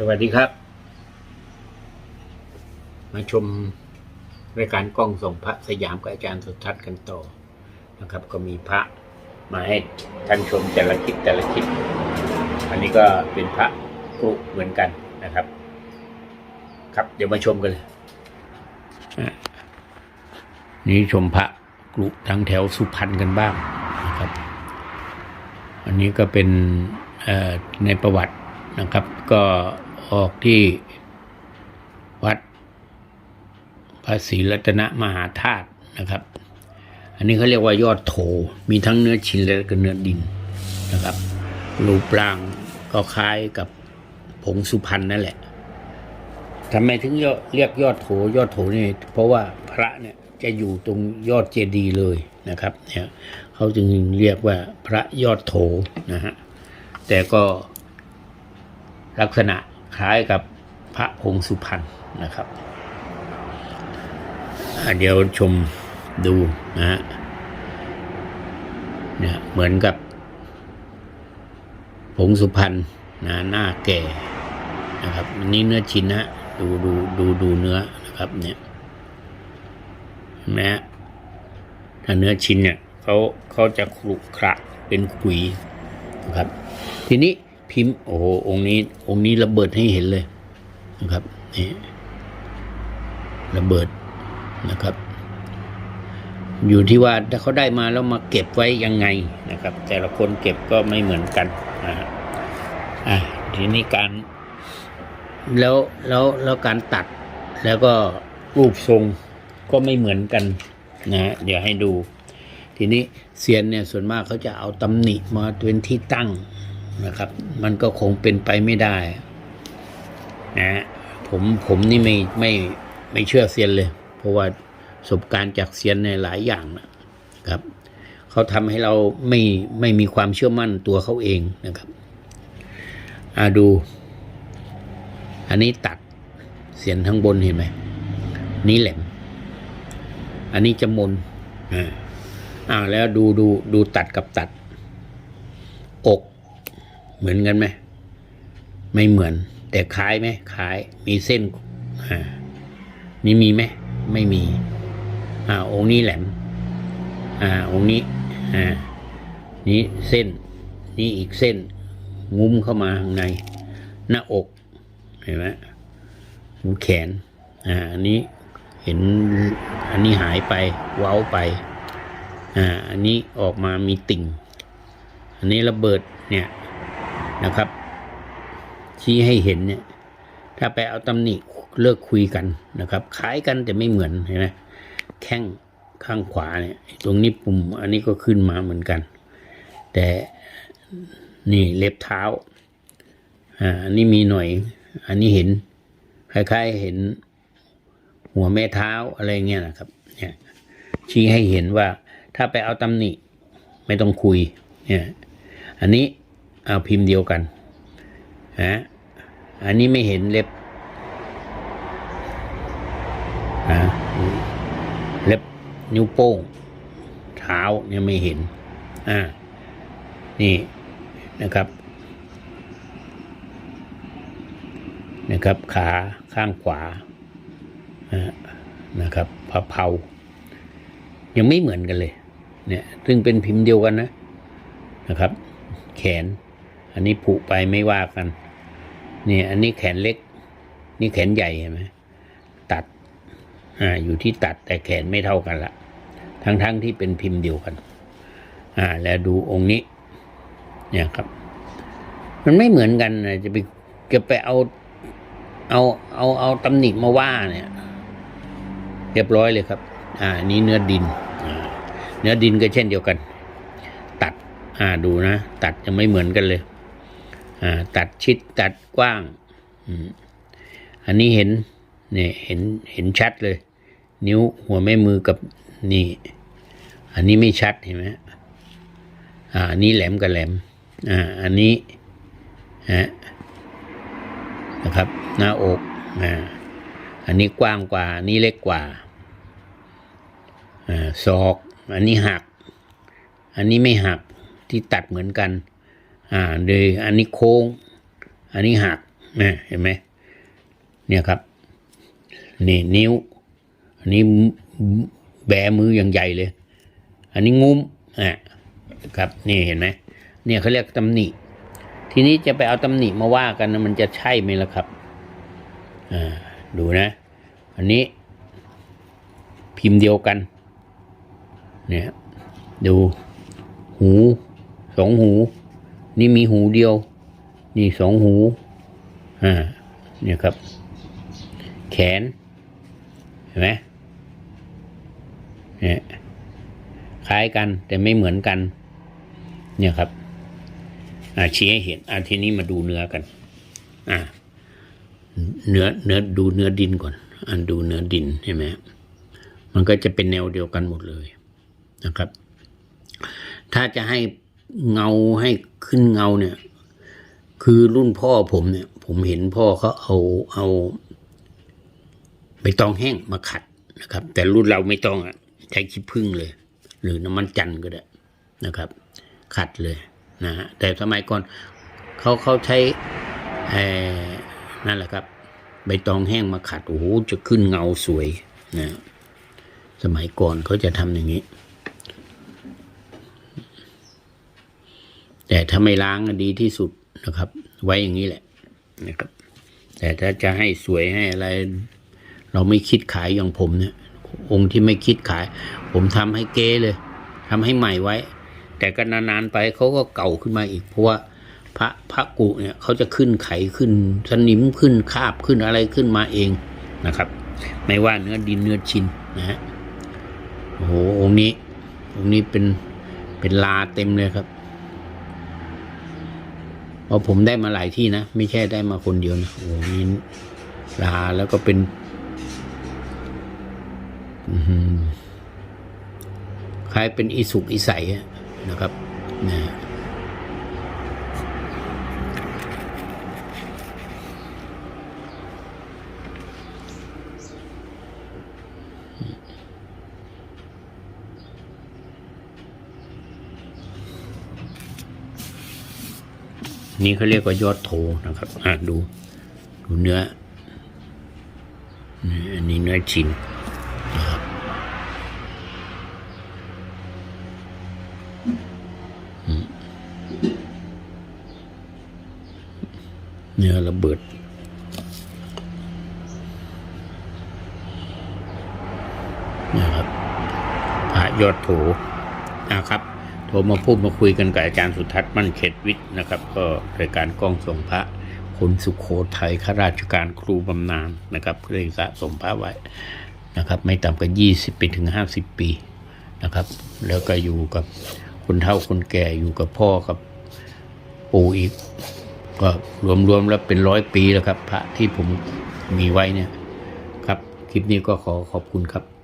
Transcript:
สวัสดีครับ มาชมรายการกล้องส่งพระสยามกับอาจารย์สุทัศน์กันต่อนะครับ ก็มีพระมาให้ท่านชมแต่ละคลิปแต่ละคลิปอันนี้ก็เป็นพระกรุเหมือนกันนะครับ ครับเดี๋ยวมาชมกันเลยนี่ชมพระกรุทั้งแถวสุพรรณกันบ้างนะครับ อันนี้ก็เป็นในประวัตินะครับก็ ออกที่วัดพระศรีรัตนมหาธาตุนะครับ อันนี้เขาเรียกว่ายอดโถ มีทั้งเนื้อชิ้นและก็เนื้อดินนะครับ รูปร่างก็คล้ายกับผงสุพรรณนั่นแหละทำไมถึงเรียกยอดโถยอดโถนี่เพราะว่าพระเนี่ยจะอยู่ตรงยอดเจดีย์เลยนะครับเนี่ยเขาจึงเรียกว่าพระยอดโถนะฮะแต่ก็ลักษณะ คล้ายกับพระองค์สุพรรณนะครับเดี๋ยวชมดูนะฮะเนี่ยเหมือนกับผงสุพรรณนะหน้าแก่นะครับอันนี้เนื้อชิ้นนะดูดูดูดูเนื้อนะครับเนี่ยนไหมฮะถ้าเนื้อชิ้นเนี่ยเขาเขาจะขรุขระเป็นขุยนะครับ ทีนี้ พิมพ์โอ้โหองค์นี้ องค์นี้ระเบิดให้เห็นเลยนะครับนี่ระเบิดนะครับ อยู่ที่ว่าถ้าเขาได้มาแล้วมาเก็บไว้ยังไงนะครับ แต่ละคนเก็บก็ไม่เหมือนกันนะฮะอะทีนี้การแล้วแล้วแล้วการตัดแล้วก็รูปทรงก็ไม่เหมือนกันนะฮะเดี๋ยวให้ดู ทีนี้เซียนเนี่ยส่วนมากเขาจะเอาตำหนิมาเป็นที่ตั้ง นะครับ มันก็คงเป็นไปไม่ได้นะฮะผมผมนี่ไม่ไม่ไม่เชื่อเซียนเลย เพราะว่าประสบการณ์จากเซียนในหลายอย่างนะครับเขาทำให้เราไม่ไม่มีความเชื่อมั่นตัวเขาเองนะครับอาดู อันนี้ตัดเสียนทั้งบนเห็นไหมนี่แหลม อันนี้จะมนอ่าแล้วดูดูดูตัดกับตัด เหมือนกันไหม ไม่เหมือน แต่คล้ายไหมคล้าย มีเส้นอ่านี่มีไหมไม่มี อ่า องค์นี้แหลม อ่า องค์นี้ อ่า นี้เส้น นี่อีกเส้น งุ้มเข้ามาข้างใน หน้าอกเห็นไหมหูแขน อ่า อันนี้เห็น อันนี้หายไป เว้าไป อ่า อันนี้ออกมามีติ่ง อันนี้ระเบิดเนี่ย นะครับ ชี้ให้เห็นเนี่ย ถ้าไปเอาตำหนิเลิกคุยกันนะครับคล้ายกันแต่ไม่เหมือนเห็นไหมแข้งข้างขวาเนี่ยตรงนี้ปุ่มอันนี้ก็ขึ้นมาเหมือนกัน แต่นี่เล็บเท้าอ่าอันนี้มีหน่อย อันนี้เห็นคล้ายๆเห็นหัวแม่เท้าอะไรเงี้ยนะครับเนี่ยชี้ให้เห็นว่าถ้าไปเอาตำหนิไม่ต้องคุยเนี่ยอันนี้ เอาพิมพ์เดียวกันฮะอันนี้ไม่เห็นเล็บฮะเล็บนิ้วโป้งเท้าเนี่ยไม่เห็นอ่านี่นะครับนะครับขาข้างขวาอ่านะครับพะเพายังไม่เหมือนกันเลยเนี่ยซึ่งเป็นพิมพ์เดียวกันนะนะครับ แขน อันนี้ผุไปไม่ว่ากันเนี่ยอันนี้แขนเล็ก นี่แขนใหญ่เห็นไหมตัดอ่าอยู่ที่ตัดแต่แขนไม่เท่ากันละทั้งๆทที่เป็นพิมพ์เดียวกัน อ่า แล้วดูองค์นี้ เนี่ยครับ มันไม่เหมือนกันนะจะไปจะไปเอาเอาเอาเอาตำหนิมาว่าเนี่ย เรียบร้อยเลยครับ อ่านี้เนื้อดินเนื้อดินก็เช่นเดียวกัน ตัด อ่าดูนะ ตัดจะไม่เหมือนกันเลย ตัดชิดตัดกว้าง อันนี้เห็นเนี่ยเห็นเห็นชัดเลย นิ้วหัวแม่มือกับนี่ อันนี้ไม่ชัดเห็นไหมอ่าอันนี้แหลมกับแหลมอ่าอันนี้ฮะนะครับหน้าอกอ่าอันนี้กว้างกว่าอันนี้เล็กกว่าอ่าศอก อันนี้หัก อันนี้ไม่หักที่ตัดเหมือนกัน อ่าโดยอันนี้โค้ง อันนี้หักนะเห็นไหมเนี่ยครับนี่นิ้ว อันนี้แบมืออย่างใหญ่เลย อันนี้งุ้มอะครับนี่เห็นไหมเนี่ยเขาเรียกตำหนิ ทีนี้จะไปเอาตำหนิมาว่ากันมันจะใช่ไหมล่ะครับอ่าดูนะ อันนี้พิมพ์เดียวกัน เนี่ย ดู หูสองหู นี่มีหูเดียว นี่สองหูอ่าเนี่ยครับ แขน เห็นไหมเนี่ยคล้ายกันแต่ไม่เหมือนกัน เนี่ยครับ อ่าชี้ให้เห็นอ่าทีนี้มาดูเนื้อกัน อ่าเนื้อเนื้อดูเนื้อดินก่อน อันดูเนื้อดินใช่ไหมมันก็จะเป็นแนวเดียวกันหมดเลยนะครับ ถ้าจะให้ เงาให้ขึ้นเงาเนี่ย คือรุ่นพ่อผมเนี่ย ผมเห็นพ่อเขาเอาเอาใบตองแห้งมาขัดนะครับ แต่รุ่นเราไม่ต้องอะใช้ขี้ผึ้งเลย หรือน้ำมันจันทร์ก็ได้นะครับ ขัดเลยนะฮะแต่สมัยก่อนเขาเขาใช้เอ่อนั่นแหละครับ ใบตองแห้งมาขัดโอ้โหจะขึ้นเงาสวยนะสมัยก่อนเขาจะทำอย่างนี้ แต่ถ้าไม่ล้างดีที่สุดนะครับ ไว้อย่างนี้แหละนะครับ แต่ถ้าจะให้สวยให้อะไร เราไม่คิดขายอย่างผมเนี่ย องค์ที่ไม่คิดขาย ผมทำให้เก้เลยทำให้ใหม่ไว้ แต่ก็นานๆไปเขาก็เก่าขึ้นมาอีก เพราะว่าพระพระกุเนี่ยเขาจะขึ้นไขขึ้นสนิมขึ้นคาบขึ้นอะไรขึ้นมาเองนะครับ ไม่ว่าเนื้อดินเนื้อชินนะฮะโอ้โหองค์นี้องค์นี้เป็นเป็นลาเต็มเลยครับ เพราะผมได้มาหลายที่นะ ไม่ใช่ได้มาคนเดียวนะโอ้ยนี่ลาแล้วก็เป็นอืคล้ายเป็นอิสุกอิใสนะครับนะ นี่เขาเรียกว่ายอดโทนะครับอะดูดูเนื้อนี่อันนี้เนื้อชิ้นเนื้อระเบิดนะครับพระยอดโถนะครับ โทรมาพูดมาคุยกันกับอาจารย์สุทัศน์มั่นเขตวิทย์นะครับ ก็รายการกล้องส่งพระคนสุขโขทัยข้าราชการครูบำนาญนะครับเรื่องสะสมพระไว้นะครับ ไม่ต่ำกว่ายี่สิบปีถึงห้าสิบปีนะครับ แล้วก็อยู่กับคนเฒ่าคนแก่อยู่กับพ่อกับปู่อีก ก็รวมๆแล้วเป็นร้อยปีแล้วครับ พระที่ผมมีไว้เนี่ยครับ คลิปนี้ก็ขอขอบคุณครับ